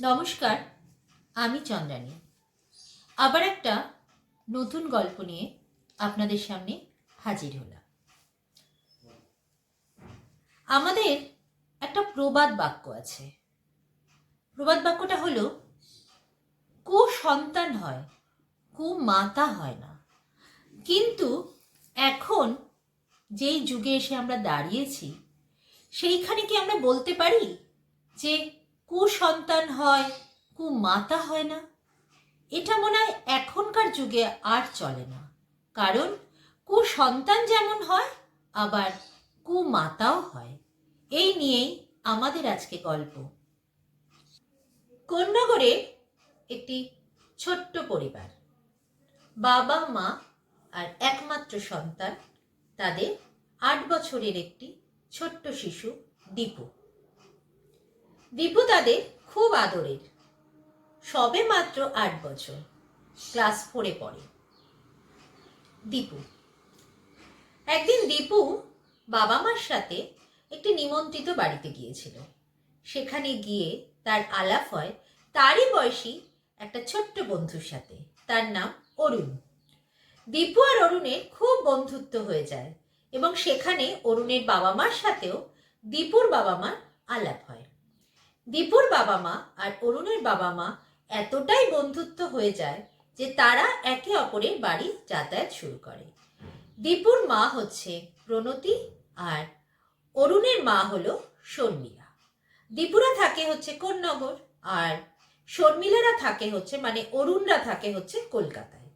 নমস্কার, আমি চন্দ্রানী। আবার একটা নতুন গল্প নিয়ে আপনাদের সামনে হাজির হলাম। আমাদের একটা প্রবাদ বাক্য আছে। প্রবাদ বাক্যটা হলো, কু সন্তান হয়, কু মাতা হয় না। কিন্তু এখন যেই যুগে এসে আমরা দাঁড়িয়েছি, সেইখানে কি আমরা বলতে পারি যে কুসন্তান হয়, কুমাতা হয় না। এটা মনে হয় এখনকার যুগে আর চলে না। কারণ কুসন্তান যেমন হয়, আবার কুমাতাও হয়। এই নিয়েই আমাদের আজকে গল্প। কোন্নগরে একটি ছোট্ট পরিবার। বাবা, মা আর একমাত্র সন্তান, তাদের আট বছরের একটি ছোট্ট শিশু, দীপু। দীপু তাদের খুব আদরের। সবে মাত্র আট বছর। ক্লাস ফোরে পড়ে। দীপু। একদিন দীপু বাবা মার সাথে একটি নিমন্ত্রিত বাড়িতে গিয়েছিল। সেখানে গিয়ে তার আলাপ হয় তারই বয়সী একটা ছোট্ট বন্ধুর সাথে। তার নাম অরুণ। দীপু আর অরুণের খুব বন্ধুত্ব হয়ে যায় এবং সেখানে অরুণের বাবা মার সাথেও দীপুর বাবা মার আলাপ দীপুর বাবা মা আর অরুণের বাবা মা এতটাই বন্ধুত্ব হয়ে যায় যে তারা একে অপরের বাড়ি যাতায়াত শুরু করে। দীপুর মা হচ্ছে প্রণতি আর অরুণের মা হলো শর্মিলা। দীপুরা থাকে হচ্ছে কোন্নগর আর শর্মিলারা থাকে হচ্ছে মানে অরুণরা থাকে হচ্ছে কলকাতায়।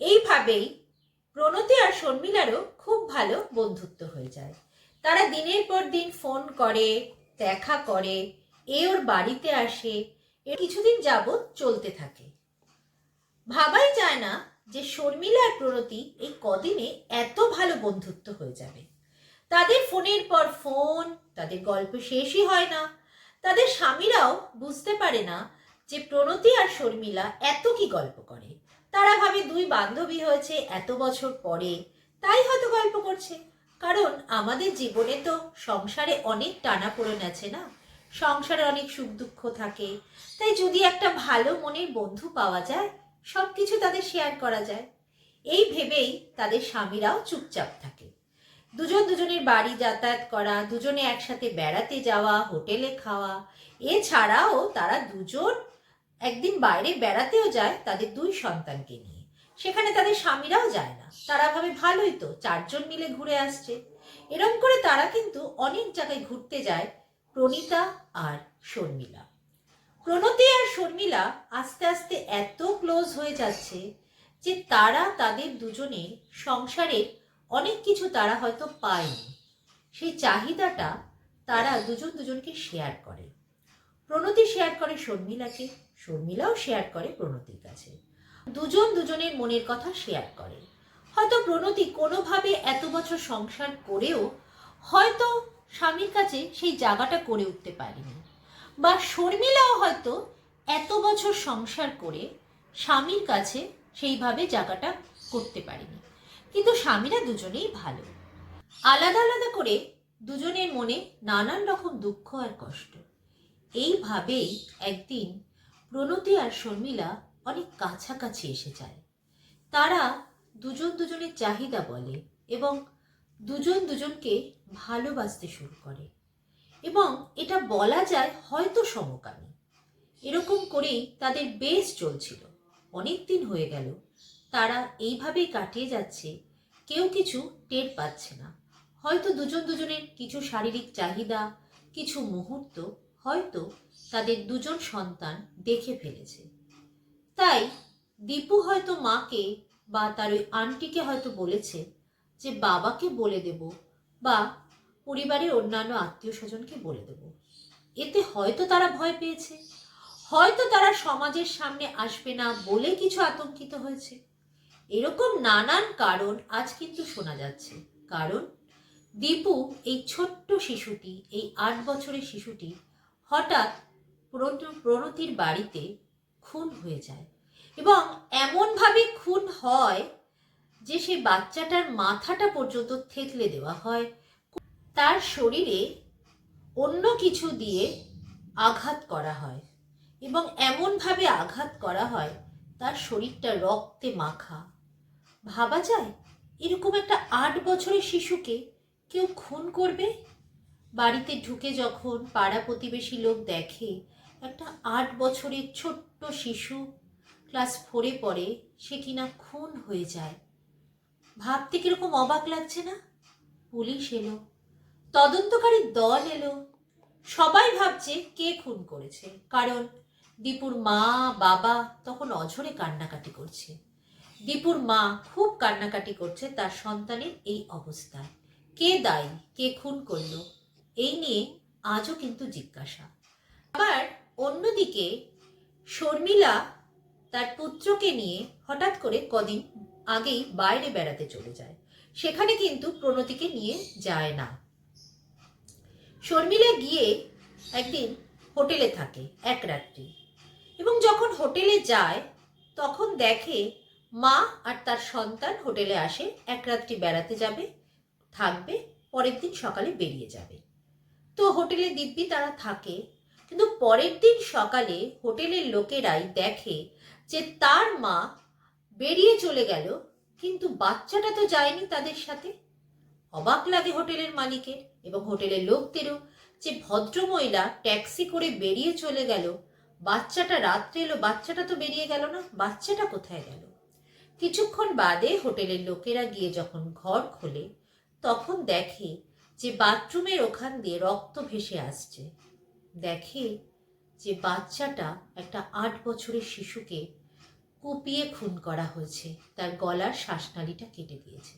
এইভাবেই প্রণতি আর শর্মিলারও খুব ভালো বন্ধুত্ব হয়ে যায়। তারা দিনের পর দিন ফোন করে, দেখা করে এ ওর বাড়িতে আসে, এ কিছুদিন যাবৎ চলতে থাকে। ভাবাই যায় না যে শর্মিলা আর প্রণতি এই কদিনে এত ভালো বন্ধুত্ব হয়ে যাবে। তাদের ফোনের পর ফোন, তাদের গল্প শেষই হয় না। তাদের স্বামীরাও বুঝতে পারে না যে প্রণতি আর শর্মিলা এত কি গল্প করে। তারা ভাবে দুই বান্ধবী হয়েছে এত বছর পরে, তাই হয়তো গল্প করছে। কারণ আমাদের জীবনে তো সংসারে অনেক টানা পড়ে আছে না? সংসারে অনেক সুখ দুঃখ থাকে। তাই যদি একটা ভালো মনের বন্ধু পাওয়া যায় সব কিছু তাদের শেয়ার করা যায়। এই ভেবেই তাদের স্বামীরাও চুপচাপ থাকে। দুজন দুজনের বাড়ি যাতায়াত করা, দুজনে একসাথে বেড়াতে যাওয়া, হোটেলে খাওয়া, এছাড়াও তারা দুজন একদিন বাইরে বেড়াতেও যায় তাদের দুই সন্তানকে নিয়ে। সেখানে তাদের স্বামীরাও যায় না। তারা ভাবে ভালোই তো, চারজন মিলে ঘুরে আসছে। এরম করে তারা কিন্তু অনেক জায়গায় ঘুরতে যায়। প্রণীতা আর শর্মিলা। প্রণতি আর শর্মিলা আস্তে আস্তে এত ক্লোজ হয়ে যাচ্ছে যে তারা তাদের দুজনের সংসারের অনেক কিছু তারা হয়তো পায়নি। সেই চাহিদাটা তারা দুজন দুজনকে শেয়ার করে। প্রণতি শেয়ার করে শর্মিলাকে, শর্মিলাও শেয়ার করে প্রণতির কাছে। দুজন দুজনের মনের কথা শেয়ার করে। হয়তো প্রণতি কোনোভাবে এত বছর সংসার করেও হয়তো স্বামীর কাছে সেই জায়গাটা করে উঠতে পারেনি বা শর্মিলাও হয়তো এত বছর সংসার করে স্বামীর কাছে সেইভাবে জায়গাটা করতে পারেনি। কিন্তু স্বামীরা দুজনেই ভালো। আলাদা আলাদা করে দুজনের মনে নানান রকম দুঃখ আর কষ্ট। এইভাবেই একদিন প্রণতি আর শর্মিলা অনেক কাছাকাছি এসে যায়। তারা দুজন দুজনের চাহিদা বলে এবং দুজন দুজনকে ভালোবাসতে শুরু করে। এবং এটা বলা যায় হয়তো সমকামী। এরকম করেই তাদের বেশ চলছিল। অনেক দিন হয়ে গেল। তারা এইভাবেই কাটিয়ে যাচ্ছে। কেউ কিছু টের পাচ্ছে না। হয়তো দুজন দুজনের কিছু শারীরিক চাহিদা, কিছু মুহূর্ত হয়তো তাদের দুজন সন্তান দেখে ফেলেছে। তাই দীপু হয়তো মাকে বা তার ওই আন্টিকে হয়তো বলেছে যে বাবাকে বলে দেব বা পরিবারের অন্যান্য আত্মীয় স্বজনকে বলে দেব। এতে হয়তো তারা ভয় পেয়েছে, হয়তো তারা সমাজের সামনে আসবে না বলে কিছু আতঙ্কিত হয়েছে। এরকম নানান কারণ আজ কিন্তু শোনা যাচ্ছে। কারণ দীপু, এই ছোট্ট শিশুটি, এই আট বছরের শিশুটি হঠাৎ প্রণতির বাড়িতে খুন হয়ে যায় এবং এমনভাবে খুন হয় যে সে বাচ্চাটার মাথাটা পর্যন্ত থেতলে দেওয়া হয়, তার শরীরে অন্য কিছু দিয়ে আঘাত করা হয় এবং এমনভাবে আঘাত করা হয়, তার শরীরটা রক্তে মাখা। ভাবা যায়, এরকম একটা আট বছরের শিশুকে কেউ খুন করবে? বাড়িতে ঢুকে যখন পাড়া প্রতিবেশী লোক দেখে একটা আট বছরের ছোট্ট শিশু, ক্লাস ফোরে পড়ে, সে কিনা খুন হয়ে যায়। ভাবতে কীরকম অবাক লাগছে না? পুলিশ এলো। তদন্তকারী দল এলো। সবাই ভাবছে কে খুন করেছে। কারণ দীপুর মা, বাবা তখন অঝরে কান্নাকাটি করছে। দীপুর মা খুব কান্নাকাটি করছে তার সন্তানের এই অবস্থায়। কে দায়ী? কে খুন করল? এই নিয়ে আজও কিন্তু জিজ্ঞাসা। আবার অন্যদিকে শর্মিলা তার পুত্রকে নিয়ে হঠাৎ করে কদিন আগেই বাইরে বেড়াতে চলে যায়। সেখানে কিন্তু প্রণতিকে নিয়ে যায় না। শর্মিলা গিয়ে একদিন হোটেলে থাকে এক রাত্রি এবং যখন হোটেলে যায়, তখন দেখে মা আর তার সন্তান হোটেলে আসে, এক রাত্রি বেড়াতে যাবে, থাকবে, পরের দিন সকালে বেরিয়ে যাবে। তো হোটেলে দিব্যি তারা থাকে, কিন্তু পরের দিন সকালে হোটেলের লোকেরাই দেখে যে তার মা বেরিয়ে চলে গেল, কিন্তু বাচ্চাটা তো যায়নি তাদের সাথে। অবাক লাগে হোটেলের মালিকের এবং হোটেলের লোকদেরও যে ভদ্রমহিলা ট্যাক্সি করে বেরিয়ে চলে গেল। বাচ্চাটা রাত্রে এলো, বাচ্চাটা তো বেরিয়ে গেল না, বাচ্চাটা কোথায় গেল? কিছুক্ষণ বাদে হোটেলের লোকেরা গিয়ে যখন ঘর খোলে, তখন দেখে যে বাথরুমের ওখান দিয়ে রক্ত ভেসে আসছে। দেখে যে বাচ্চাটা একটা আট বছরের শিশুকে কুপিয়ে খুন করা হয়েছে। তার গলার শ্বাসনালীটা কেটে দিয়েছে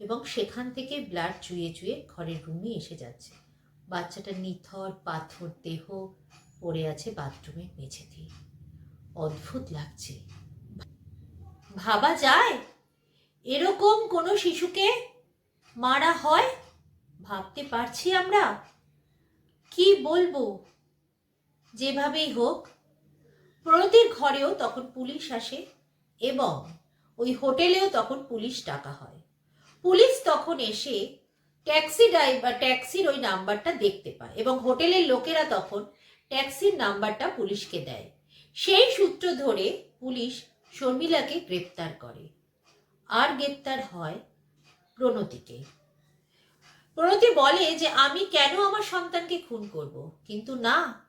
এবং সেখান থেকে ব্লাড চুয়ে চুয়ে ঘরের রুমে এসে যাচ্ছে। বাচ্চাটা নিথর, পাথর, দেহ পড়ে আছে বাথরুমের মেঝেতে অদ্ভুত লাগছে। ভাবা যায়? এরকম কোনো শিশুকে মারা হয়? ভাবতে পারছি আমরা। কি বলব? যেভাবেই হোক প্রণতির ঘরেও তখন পুলিশ আসে এবং ওই হোটেলেও তখন পুলিশ ডাকা হয়। পুলিশ তখন এসে ট্যাক্সি ড্রাইভার, ট্যাক্সির ওই নাম্বারটা দেখতে পায় এবং হোটেলের লোকেরা তখন ট্যাক্সির নাম্বারটা পুলিশকে দেয়। সেই সূত্র ধরে পুলিশ শর্মিলাকে গ্রেপ্তার করে। আর গ্রেপ্তার হয় প্রণতিকে। প্রণতি বলে যে, আমি কেন আমার সন্তানকে খুন করব? কিন্তু না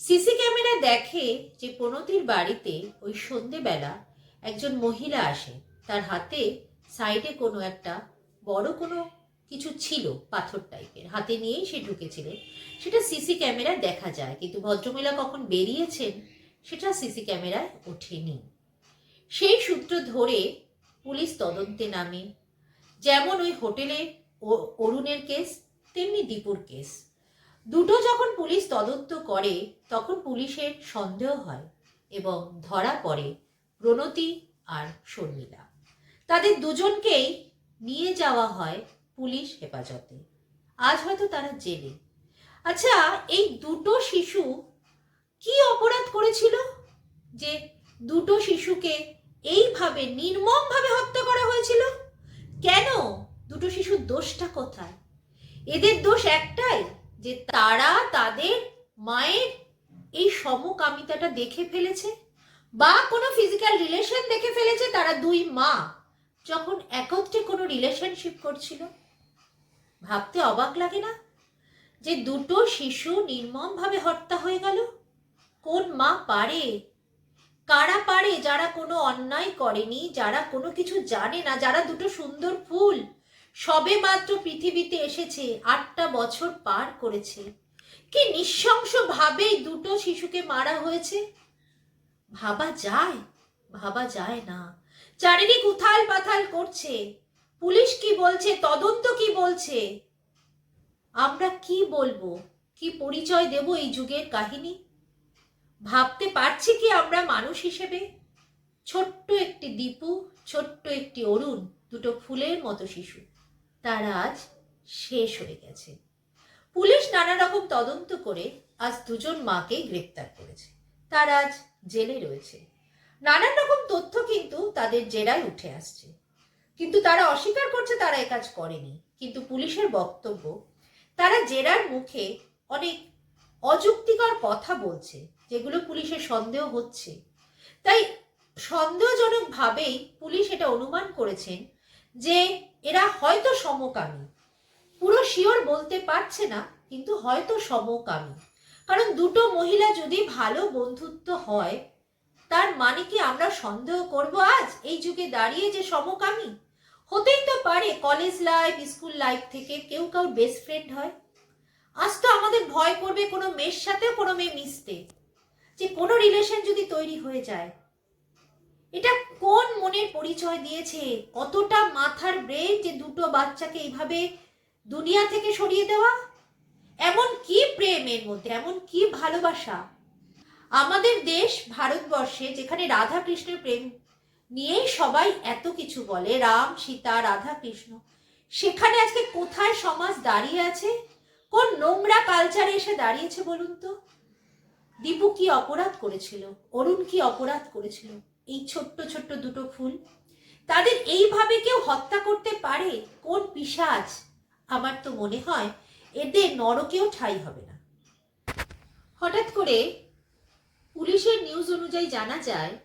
সিসি ক্যামেরা দেখে যে প্রণতির বাড়িতে ওই সন্ধেবেলা একজন মহিলা আসে, তার হাতে সাইডে কোনো একটা বড় কোনো কিছু ছিল পাথর টাইপের। হাতে নিয়েই সে ঢুকেছিলেন। সেটা সিসি ক্যামেরায় দেখা যায়, কিন্তু ভদ্রমহিলা কখন বেরিয়েছেন সেটা সিসি ক্যামেরায় ওঠেনি। সেই সূত্র ধরে পুলিশ তদন্তে নামে। যেমন ওই হোটেলে অরুণের কেস, তেমনি দীপুর কেস। দুটো যখন পুলিশ তদন্ত করে, তখন পুলিশের সন্দেহ হয় এবং ধরা পড়ে প্রণতি আর শর্মিলা। তাদের দুজনকেই নিয়ে যাওয়া হয় পুলিশ হেফাজতে। আজ হয়তো তারা জেলে। আচ্ছা এই দুটো শিশু কি অপরাধ করেছিল? যে দুটো শিশুকে এইভাবে নির্মমভাবে হত্যা করা হয়েছিল? কেন? দুটো শিশুর দোষটা কোথায়? এদের দোষ একটাই যে তারা তাদের মায়ের এই সমকামিতাটা দেখে ফেলেছে বা কোনো ফিজিক্যাল রিলেশন দেখে ফেলেছে, তারা দুই মা যখন একত্রে কোনো রিলেশনশিপ করছিল। ভাবতে অবাক লাগে না যে দুটো শিশু নির্মমভাবে হত্যা হয়ে গেল। কোন মা পারে? কারা পারে? যারা কোনো অন্যায় করেনি, যারা কোনো কিছু জানে না, যারা দুটো সুন্দর ফুল সবে মাত্র পৃথিবীতে এসেছে, আটটা বছর পার করেছে। কি নৃশংসভাবেই দুটো শিশুকে মারা হয়েছে। ভাবা যায় ভাবা যায় না। চারিদিক উথাল পাথাল করছে। পুলিশ কি বলছে, তদন্ত কি বলছে? আমরা কি বলব? কি পরিচয় দেব এই যুগের কাহিনী? ভাবতে পারছি কি আমরা মানুষ হিসেবে? ছোট্ট একটি দীপু, ছোট্ট একটি অরুণ, দুটো ফুলের মতো শিশু। তারা আজ শেষ হয়ে গেছে। পুলিশ নানা রকম তদন্ত করে আজ দুজন মাকে গ্রেপ্তার করেছে। তারা আজ জেলে রয়েছে। নানান রকম তথ্য কিন্তু তাদের জেরায় উঠে আসছে। কিন্তু তারা অস্বীকার করছে তারা এ কাজ করেনি। কিন্তু পুলিশের বক্তব্য, তারা জেরার মুখে অনেক অযুক্তিকর কথা বলছে, যেগুলো পুলিশের সন্দেহ হচ্ছে। তাই সন্দেহজনকভাবেই পুলিশ এটা অনুমান করেছেন যে এরা হয়তো সমকামী। পুরো শিওর বলতে পারছে না, কিন্তু হয়তো সমকামী। কারণ দুটো মহিলা যদি ভালো বন্ধুত্ব হয়, তার মানে কি আমরা সন্দেহ করব আজ? এই যুগে দাঁড়িয়ে যে সমকামী? হতেই তো পারে কলেজ লাইফ স্কুল লাইফ থেকে কেউ কাউ বেস্ট ফ্রেন্ড হয়। আজ তো আমাদের ভয় করবে কোনো মেয়ের সাথেও কোনো মেয়ে মিশতে। যে কোনো রিলেশন যদি তৈরি হয়ে যায় এটা কোন মনের পরিচয় দিয়েছে? কতটা মাথার ব্রেন যে দুটো বাচ্চাকে এইভাবে দুনিয়া থেকে সরিয়ে দেওয়া? এমন কি প্রেম এর মধ্যে? এমন কি ভালোবাসা? আমাদের দেশ ভারতবর্ষে যেখানে রাধা কৃষ্ণের প্রেম নিয়েই সবাই এত কিছু বলে, রাম, সীতা রাধা কৃষ্ণ সেখানে আজকে কোথায় সমাজ দাঁড়িয়ে আছে? কোন নোংরা কালচারে এসে দাঁড়িয়েছে বলুন তো? দীপু কি অপরাধ করেছিল? অরুণ কি অপরাধ করেছিল? এই ছোট্ট ছোট্ট দুটো ফুল। তাদের এইভাবে কেউ হত্যা করতে পারে? কোন পিসাজ? আমার তো মনে হয় এদের নরকেও ঠাই হবে না। হঠাৎ করে পুলিশের নিউজ অনুযায়ী জানা যায়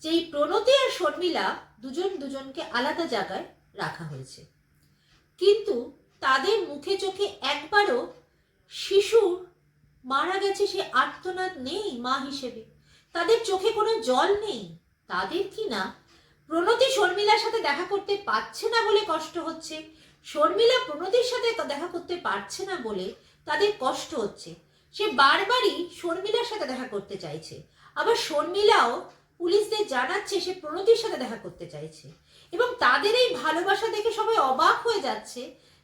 যে এই প্রণতি আর শর্মিলা দুজন দুজনকে আলাদা জায়গায় রাখা হয়েছে। কিন্তু তাদের মুখে চোখে একবারও শিশুর মারা গেছে সে আর্তনাদ নেই মা হিসেবে। তাদের চোখে কোনো জল নেই। তাদের কি না? প্রণতি শর্মিলার সাথে দেখা করতে পারছে না বলে কষ্ট হচ্ছে। শর্মিলা প্রণতির সাথে দেখা করতে পারছে না বলে তাদের কষ্ট হচ্ছে। সে বারবারই শর্মিলার সাথে দেখা করতে চাইছে। আবার শর্মিলাও পুলিশদের জানাচ্ছে সে প্রণতির সাথে দেখা করতে চাইছে। এবং তাদের এই ভালোবাসা দেখে সবাই অবাক হয়ে যাচ্ছে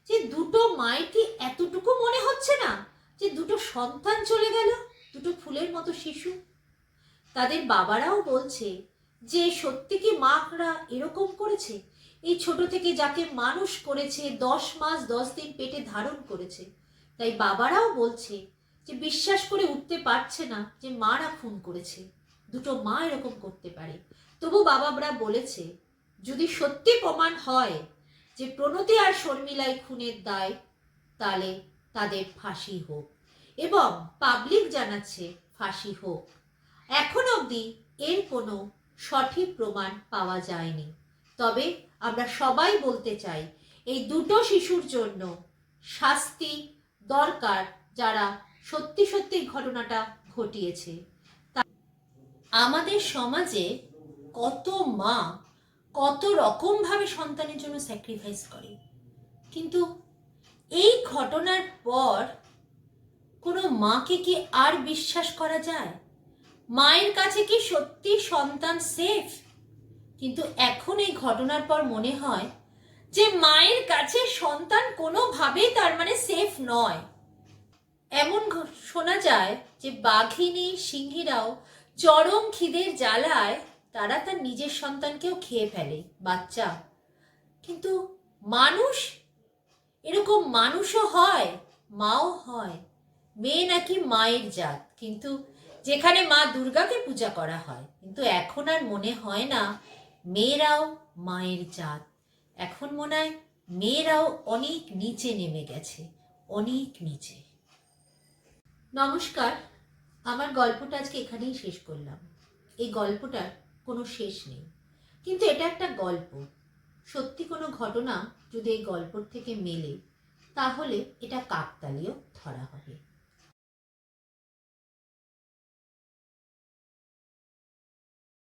যে দুটো মায়ের কি এতটুকু মনে হচ্ছে না যে দুটো সন্তান চলে গেল, দুটো ফুলের মতো শিশু। তাদের বাবারাও বলছে যে সত্যি কি মারা এরকম করেছে? এই ছোট থেকে যাকে মানুষ করেছে, দশ মাস দশ দিন পেটে ধারণ করেছে। তাই বাবারাও বলছে যে বিশ্বাস করে উঠতে পারছে না যে মারা খুন করেছে। দুটো মা এরকম করতে পারে। তবু বাবারা বলেছে, যদি সত্যি প্রমাণ হয় যে প্রণতি আর শর্মিলাই খুনের দায়, তাহলে তাদের ফাঁসি হোক। এবং পাবলিক জানাচ্ছে ফাঁসি হোক। এখন অবধি এর কোনো সঠিক প্রমাণ পাওয়া যায়নি। তবে আমরা সবাই বলতে চাই, এই দুটো শিশুর জন্য শাস্তি দরকার যারা সত্যি সত্যি ঘটনাটা ঘটিয়েছে। আমাদের সমাজে কত মা কত রকমভাবে সন্তানের জন্য স্যাক্রিফাইস করে। কিন্তু এই ঘটনার পর কোনো মাকে কি আর বিশ্বাস করা যায়? মায়ের কাছে কি সত্যি সন্তান সেফ কিন্তু এখন এই ঘটনার পর মনে হয় যে মায়ের কাছে সন্তান কোনোভাবেই তার মানে সেফ নয়। এমন শোনা যায় যে বাঘিনী, সিংহীরাও চরম খিদের জ্বালায় তারা তার নিজের সন্তানকেও খেয়ে ফেলে, বাচ্চা। কিন্তু মানুষ? এরকম মানুষও হয়, মাও হয়, মেয়ে নাকি মায়ের জাত। কিন্তু যেখানে মা দুর্গাকে পূজা করা হয়। কিন্তু এখন আর মনে হয় না, মেয়েরাও মায়ের জাত। এখন মনে হয় মেয়েরাও অনেক নিচে নেমে গেছে, অনেক নিচে। নমস্কার, আমার গল্পটা আজকে এখানেই শেষ করলাম। এই গল্পটার কোনো শেষ নেই। কিন্তু এটা একটা গল্প। সত্যি কোনো ঘটনা যদি এই গল্পর থেকে মেলে, তাহলে এটা কাকতালীয় ধরা হবে।